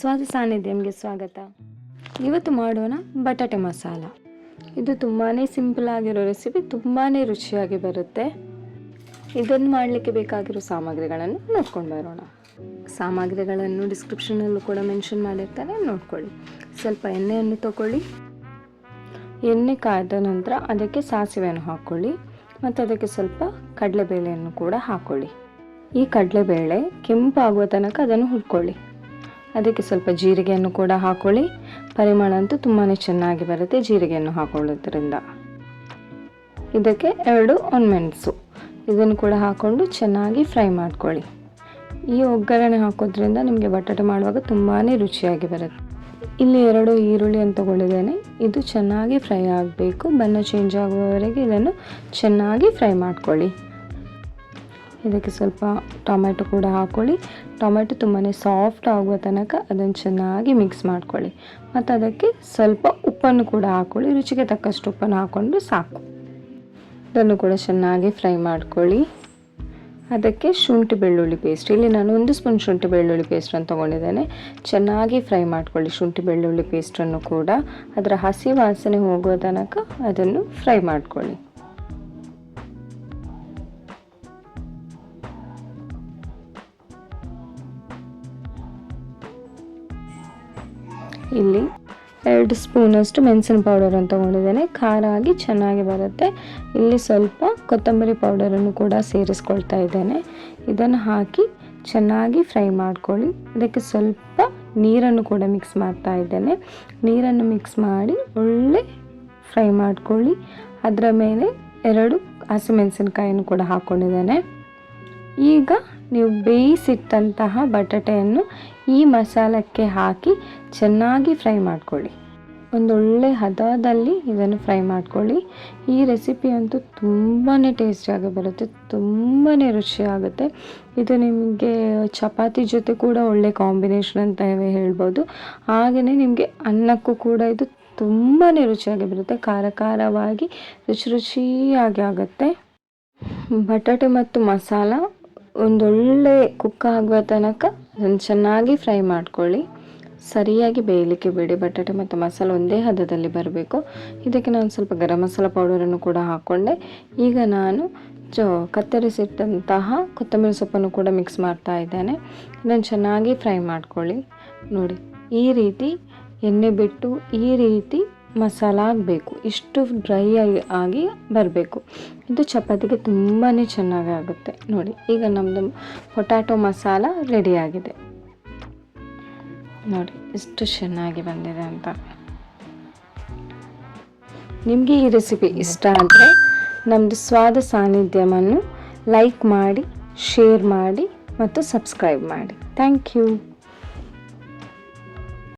ಸ್ವಾದ ಸಾನ್ನಿಧ್ಯಮ್ಗೆ ಸ್ವಾಗತ. ಇವತ್ತು ಮಾಡೋಣ ಬಟಾಟೆ ಮಸಾಲ. ಇದು ತುಂಬಾ ಸಿಂಪಲ್ ಆಗಿರೋ ರೆಸಿಪಿ ತುಂಬಾ ರುಚಿಯಾಗಿ ಬರುತ್ತೆ. ಇದನ್ನು ಮಾಡಲಿಕ್ಕೆ ಬೇಕಾಗಿರೋ ಸಾಮಗ್ರಿಗಳನ್ನು ನೋಡ್ಕೊಂಡು ಬರೋಣ. ಸಾಮಗ್ರಿಗಳನ್ನು ಡಿಸ್ಕ್ರಿಪ್ಷನಲ್ಲೂ ಕೂಡ ಮೆನ್ಷನ್ ಮಾಡಿರ್ತಾರೆ, ನೋಡ್ಕೊಳ್ಳಿ. ಸ್ವಲ್ಪ ಎಣ್ಣೆಯನ್ನು ತಗೊಳ್ಳಿ. ಎಣ್ಣೆ ಕಾಯ್ದ ನಂತರ ಅದಕ್ಕೆ ಸಾಸಿವೆಯನ್ನು ಹಾಕ್ಕೊಳ್ಳಿ ಮತ್ತು ಅದಕ್ಕೆ ಸ್ವಲ್ಪ ಕಡಲೆಬೇಳೆಯನ್ನು ಕೂಡ ಹಾಕ್ಕೊಳ್ಳಿ ಈ ಕಡಲೆಬೇಳೆ ಕೆಂಪಾಗುವ ತನಕ ಅದನ್ನು ಹುರ್ಕೊಳ್ಳಿ. ಅದಕ್ಕೆ ಸ್ವಲ್ಪ ಜೀರಿಗೆಯನ್ನು ಕೂಡ ಹಾಕೊಳ್ಳಿ. ಪರಿಮಳ ಅಂತೂ ತುಂಬಾ ಚೆನ್ನಾಗಿ ಬರುತ್ತೆ ಜೀರಿಗೆಯನ್ನು ಹಾಕೊಳ್ಳೋದ್ರಿಂದ. ಇದಕ್ಕೆ ಎರಡು ಒಣಮೆಣಸು. ಇದನ್ನು ಕೂಡ ಹಾಕ್ಕೊಂಡು ಚೆನ್ನಾಗಿ ಫ್ರೈ ಮಾಡ್ಕೊಳ್ಳಿ. ಈ ಒಗ್ಗರಣೆ ಹಾಕೋದ್ರಿಂದ ನಿಮಗೆ ಬಟಾಟೆ ಮಾಡುವಾಗ ತುಂಬಾ ರುಚಿಯಾಗಿ ಬರುತ್ತೆ. ಇಲ್ಲಿ ಎರಡು ಈರುಳ್ಳಿ ಅಂತ ತಗೊಂಡಿದ್ದೇನೆ. ಇದು ಚೆನ್ನಾಗಿ ಫ್ರೈ ಆಗಬೇಕು. ಬಣ್ಣ ಚೇಂಜ್ ಆಗುವವರೆಗೆ ಇದನ್ನು ಚೆನ್ನಾಗಿ ಫ್ರೈ ಮಾಡ್ಕೊಳ್ಳಿ. ಇದಕ್ಕೆ ಸ್ವಲ್ಪ ಟೊಮೆಟೊ ಕೂಡ ಹಾಕ್ಕೊಳ್ಳಿ ಟೊಮೆಟೊ ತುಂಬಾ ಸಾಫ್ಟ್ ಆಗುವ ತನಕ ಅದನ್ನು ಚೆನ್ನಾಗಿ ಮಿಕ್ಸ್ ಮಾಡ್ಕೊಳ್ಳಿ. ಮತ್ತು ಅದಕ್ಕೆ ಸ್ವಲ್ಪ ಉಪ್ಪನ್ನು ಕೂಡ ಹಾಕ್ಕೊಳ್ಳಿ ರುಚಿಗೆ ತಕ್ಕಷ್ಟು ಉಪ್ಪನ್ನು ಹಾಕ್ಕೊಂಡು ಸಾಕು. ಇದನ್ನು ಕೂಡ ಚೆನ್ನಾಗಿ ಫ್ರೈ ಮಾಡ್ಕೊಳ್ಳಿ. ಅದಕ್ಕೆ ಶುಂಠಿ ಬೆಳ್ಳುಳ್ಳಿ ಪೇಸ್ಟ್ ಇಲ್ಲಿ ನಾನು ಒಂದು ಸ್ಪೂನ್ ಶುಂಠಿ ಬೆಳ್ಳುಳ್ಳಿ ಪೇಸ್ಟನ್ನು ತೊಗೊಂಡಿದ್ದೇನೆ. ಚೆನ್ನಾಗಿ ಫ್ರೈ ಮಾಡ್ಕೊಳ್ಳಿ ಶುಂಠಿ ಬೆಳ್ಳುಳ್ಳಿ ಪೇಸ್ಟನ್ನು ಕೂಡ. ಅದರ ಹಸಿ ವಾಸನೆ ಹೋಗುವ ತನಕ ಅದನ್ನು ಫ್ರೈ ಮಾಡ್ಕೊಳ್ಳಿ. ಇಲ್ಲಿ ಎರಡು ಸ್ಪೂನಷ್ಟು ಮೆಣಸಿನ ಪೌಡರ್ ಪೌಡರನ್ನು ತೊಗೊಂಡಿದ್ದೇನೆ. ಖಾರ ಆಗಿ ಚೆನ್ನಾಗಿ ಬರುತ್ತೆ. ಇಲ್ಲಿ ಸ್ವಲ್ಪ ಕೊತ್ತಂಬರಿ ಪೌಡರನ್ನು ಕೂಡ ಸೇರಿಸ್ಕೊಳ್ತಾ ಇದ್ದೇನೆ. ಇದನ್ನು ಹಾಕಿ ಚೆನ್ನಾಗಿ ಫ್ರೈ ಮಾಡ್ಕೊಳ್ಳಿ. ಅದಕ್ಕೆ ಸ್ವಲ್ಪ ನೀರನ್ನು ಕೂಡ ಮಿಕ್ಸ್ ಮಾಡ್ತಾ ಇದ್ದೇನೆ. ನೀರನ್ನು ಮಿಕ್ಸ್ ಮಾಡಿ ಒಳ್ಳೆ ಫ್ರೈ ಮಾಡ್ಕೊಳ್ಳಿ. ಅದರ ಮೇಲೆ ಎರಡು ಹಸಿಮೆಣಸಿನಕಾಯಿಯನ್ನು ಕೂಡ ಹಾಕ್ಕೊಂಡಿದ್ದೇನೆ. ಈಗ ನೀವು ಬೇಯಿಸಿಟ್ಟಂತಹ ಬಟಾಟೆಯನ್ನು ಈ ಮಸಾಲಕ್ಕೆ ಹಾಕಿ ಚೆನ್ನಾಗಿ ಫ್ರೈ ಮಾಡ್ಕೊಳ್ಳಿ. ಒಂದೊಳ್ಳೆ ಹದದಲ್ಲಿ ಇದನ್ನು ಫ್ರೈ ಮಾಡ್ಕೊಳ್ಳಿ. ಈ ರೆಸಿಪಿ ಅಂತೂ ತುಂಬಾ ಟೇಸ್ಟಿಯಾಗಿ ಬರುತ್ತೆ ತುಂಬಾ ರುಚಿಯಾಗುತ್ತೆ ಇದು ನಿಮಗೆ ಚಪಾತಿ ಜೊತೆ ಕೂಡ ಒಳ್ಳೆ ಕಾಂಬಿನೇಷನ್ ಅಂತ ಹೇಳ್ಬೋದು. ಹಾಗೆಯೇ ನಿಮಗೆ ಅನ್ನಕ್ಕೂ ಕೂಡ ಇದು ತುಂಬಾ ರುಚಿಯಾಗಿ ಬರುತ್ತೆ, ಖಾರ ಖಾರವಾಗಿ, ರುಚಿ ರುಚಿಯಾಗಿ ಆಗುತ್ತೆ. ಬಟಾಟೆ ಮತ್ತು ಮಸಾಲ ಒಂದೊಳ್ಳೆ ಕುಕ್ಕ ಆಗುವ ತನಕ ಚೆನ್ನಾಗಿ ಫ್ರೈ ಮಾಡ್ಕೊಳ್ಳಿ. ಸರಿಯಾಗಿ ಬೇಯಲಿಕ್ಕೆ ಬಿಡಿ ಬಟಾಟೆ ಮತ್ತು ಮಸಾಲ ಒಂದೇ ಹದದಲ್ಲಿ ಬರಬೇಕು. ಇದಕ್ಕೆ ನಾನು ಸ್ವಲ್ಪ ಗರಂ ಮಸಾಲ ಪೌಡರನ್ನು ಕೂಡ ಹಾಕ್ಕೊಂಡೆ ಈಗ ನಾನು ಚ ಕತ್ತರಿಸಿಟ್ಟಂತಹ ಕೊತ್ತಂಬರಿ ಸೊಪ್ಪನ್ನು ಕೂಡ ಮಿಕ್ಸ್ ಮಾಡ್ತಾ ಇದ್ದೇನೆ. ಇದನ್ನು ಚೆನ್ನಾಗಿ ಫ್ರೈ ಮಾಡ್ಕೊಳ್ಳಿ. ನೋಡಿ, ಈ ರೀತಿ ಎಣ್ಣೆ ಬಿಟ್ಟು ಈ ರೀತಿ ಮಸಾಲ ಆಗಬೇಕು ಇಷ್ಟು ಡ್ರೈ ಆಗಿ ಆಗಿ ಬರಬೇಕು. ಇದು ಚಪಾತಿಗೆ ತುಂಬಾ ಚೆನ್ನಾಗಿ ಆಗುತ್ತೆ. ನೋಡಿ, ಈಗ ನಮ್ಮದು ಪೊಟ್ಯಾಟೊ ಮಸಾಲ ರೆಡಿಯಾಗಿದೆ ನೋಡಿ, ಎಷ್ಟು ಚೆನ್ನಾಗಿ ಬಂದಿದೆ ಅಂತ. ನಿಮಗೆ ಈ ರೆಸಿಪಿ ಇಷ್ಟ ಆದರೆ ನಮ್ಮದು ಸ್ವಾದ ಸಾನ್ನಿಧ್ಯವನ್ನು ಲೈಕ್ ಮಾಡಿ ಶೇರ್ ಮಾಡಿ ಮತ್ತು ಸಬ್ಸ್ಕ್ರೈಬ್ ಮಾಡಿ. Thank you